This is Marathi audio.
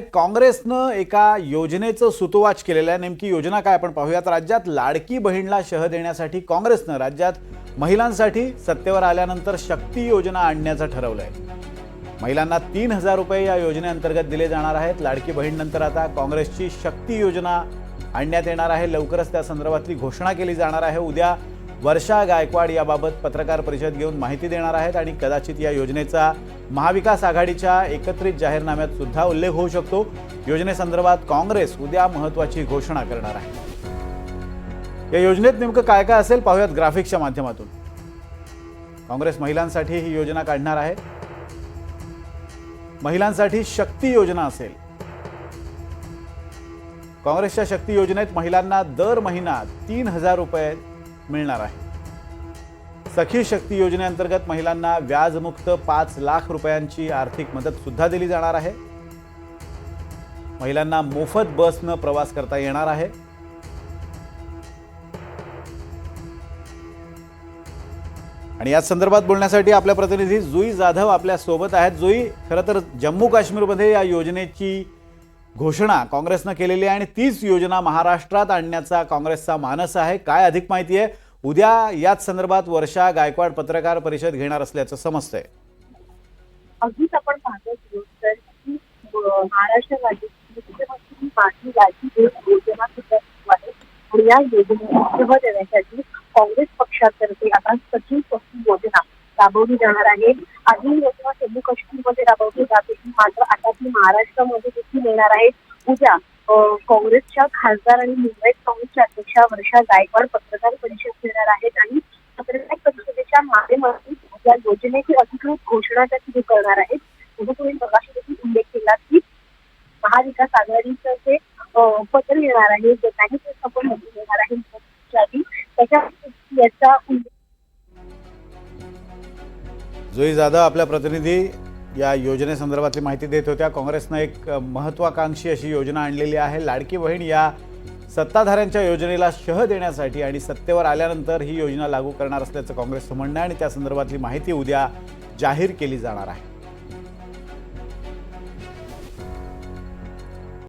काँग्रेसनं एका योजनेचं सुतोवाच केलेलं आहे. नेमकी योजना काय आपण पाहूयात. राज्यात लाडकी बहीणला शह देण्यासाठी काँग्रेसनं राज्यात महिलांसाठी सत्तेवर आल्यानंतर शक्ती योजना आणण्याचं ठरवलं आहे महिलांना तीन हजार रुपये या योजनेअंतर्गत दिले जाणार आहेत. लाडकी बहीणनंतर आता काँग्रेसची शक्ती योजना आणण्यात येणार आहे. लवकरच त्या संदर्भातली घोषणा केली जाणार आहे. उद्या वर्षा गायकवाड याबाबत पत्रकार परिषद घेऊन माहिती देणार आहेत आणि कदाचित या योजनेचा महाविकास आघाडीच्या एकत्रित जाहीरनाम्यात सुद्धा उल्लेख होऊ शकतो. योजनेसंदर्भात काँग्रेस उद्या महत्वाची घोषणा करणार आहे. या योजनेत नेमकं काय काय असेल पाहूयात ग्राफिक्सच्या माध्यमातून. काँग्रेस महिलांसाठी ही योजना काढणार आहे. महिलांसाठी शक्ती योजना असेल. काँग्रेसच्या शक्ती योजनेत महिलांना दर महिना तीन हजार रुपये मिळणार आहे. सखी शक्ती योजनेअंतर्गत महिलांना व्याजमुक्त पाच लाख रुपयांची आर्थिक मदत सुद्धा दिली जाणार आहे. महिलांना मोफत बसनं प्रवास करता येणार आहे. आणि याच संदर्भात बोलण्यासाठी आपल्या प्रतिनिधी जुई जाधव आपल्यासोबत आहेत. जुई खरं तर जम्मू काश्मीरमध्ये या योजनेची घोषणा काँग्रेसनं केलेली आहे आणि तीच योजना महाराष्ट्रात आणण्याचा काँग्रेसचा मानस आहे. काय अधिक माहिती आहे? उद्या याच संदर्भात वर्षा गायकवाड पत्रकार परिषद घेणार असल्याचं समजतंय. अगदीच आपण पाहतो की महाराष्ट्र राज्याची योजना सुद्धा आणि या योजनेला देण्यासाठी काँग्रेस पक्षातर्फे आता सचिव योजना राबवली जाणार आहे. आधी योजना जम्मू काश्मीरमध्ये राबवली जात होती मात्र आता ती महाराष्ट्रामध्ये देखील येणार आहे. उद्या काँग्रेसच्या खासदार आणि मुंबईत काँग्रेसच्या अध्यक्षा वर्षा गायकवाड पत्रकार परिषद घेणार आहेत आणि पत्रकार परिषदेच्या माध्यमातून या योजनेची अधिकृत घोषणा त्या सुरू करणार आहेत. जसं तुम्ही मगाशी देखील उल्लेख केला की महाविकास आघाडीचं जे पत्र येणार आहे जे काही पण येणार आहे त्याच्या याचा उल्लेख जुई जाधव आपल्या प्रतिनिधी या योजनेसंदर्भातली माहिती देत होत्या. काँग्रेसनं एक महत्त्वाकांक्षी महत्वाकांक्षी अशी योजना आणलेली आहे. लाडकी बहीण या सत्ताधाऱ्यांच्या योजनेला शह देण्यासाठी आणि सत्तेवर आल्यानंतर ही योजना लागू करणार असल्याचं काँग्रेसचं म्हणणं आहे आणि त्या संदर्भातली माहिती उद्या जाहीर केली जाणार आहे.